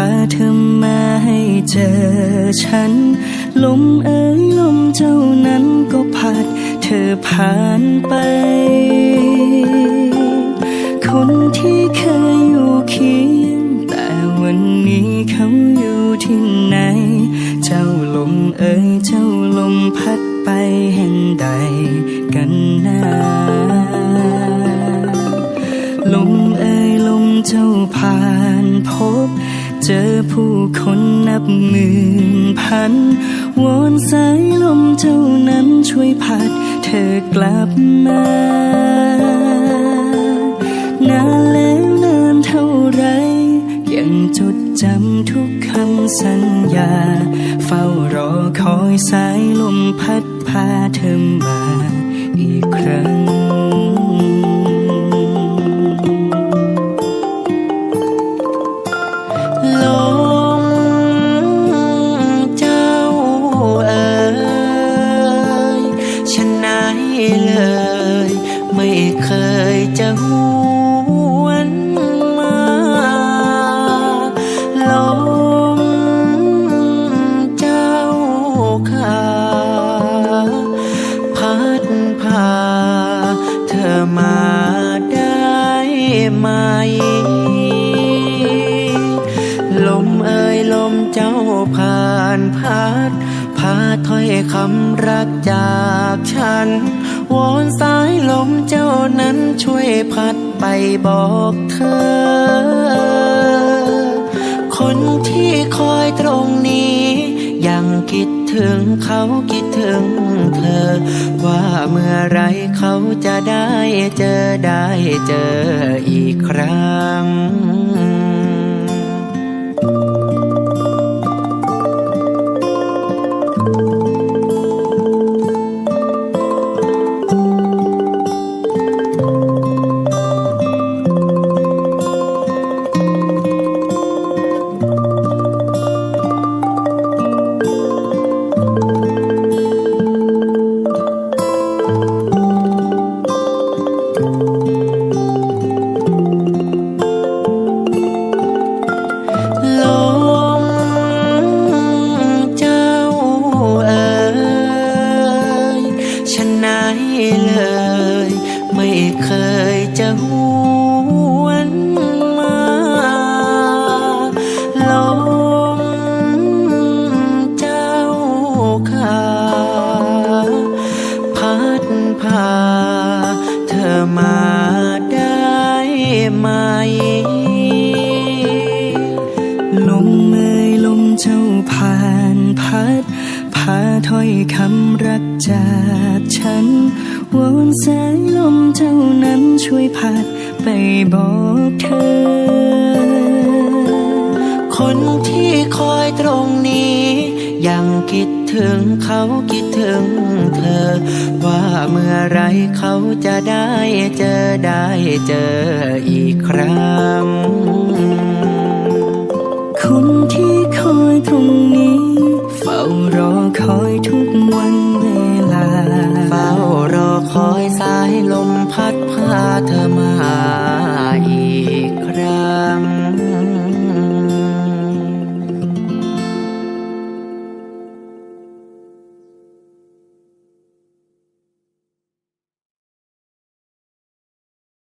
าเธอมาให้เจอฉัน ลมเอ่ยลมเจ้านั้นก็พัด เธอผ่านไป คนที่เคยอยู่เคียง แต่วันนี้เขาอยู่ที่ไหน เจ้าลมเอ่ยเจ้าลมพัดไปแห่งใดกันนะลมเอ่ยลมเจ้าผ่านพบ เจอผู้คนนับหมื่นพันวอนสายลมเจ้านั้นช่วยพัดเธอกลับมานานแล้วนานเท่าไร ยังจดจำทุกคำสัญญา เฝ้ารอคอยสายลมพัดพาเธอมาอีกครั้ง เลย ไม่เคยจะหวนมาลมเจ้าขาพัดพา เธอมาได้ไหม ผ่านพัดพาถ้อยคำรักจากฉัน วอนสายลมเจ้านั้นช่วยพัดไปบอกเธอ คนที่คอยตรงนี้ ยังคิดถึงเขาคิดถึงเธอ ว่าเมื่อไรเขาจะได้เจอได้เจออีกครั้ง จะหวนมาลมเจ้าขาพัดพาเธอมาได้ไหมลมเอ่ยลมเจ้าผ่านพัด ถ้อยคำรักจากฉันวอนสายลมเจ้านั้นช่วยพัดไปบอกเธอ คนที่คอยตรงนี้ ยังคิดถึงเขาคิดถึงเธอ ว่าเมื่อไรเขาจะได้เจอได้เจออีกครั้ง คนที่คอยตรง ลมพัดพาเธอมา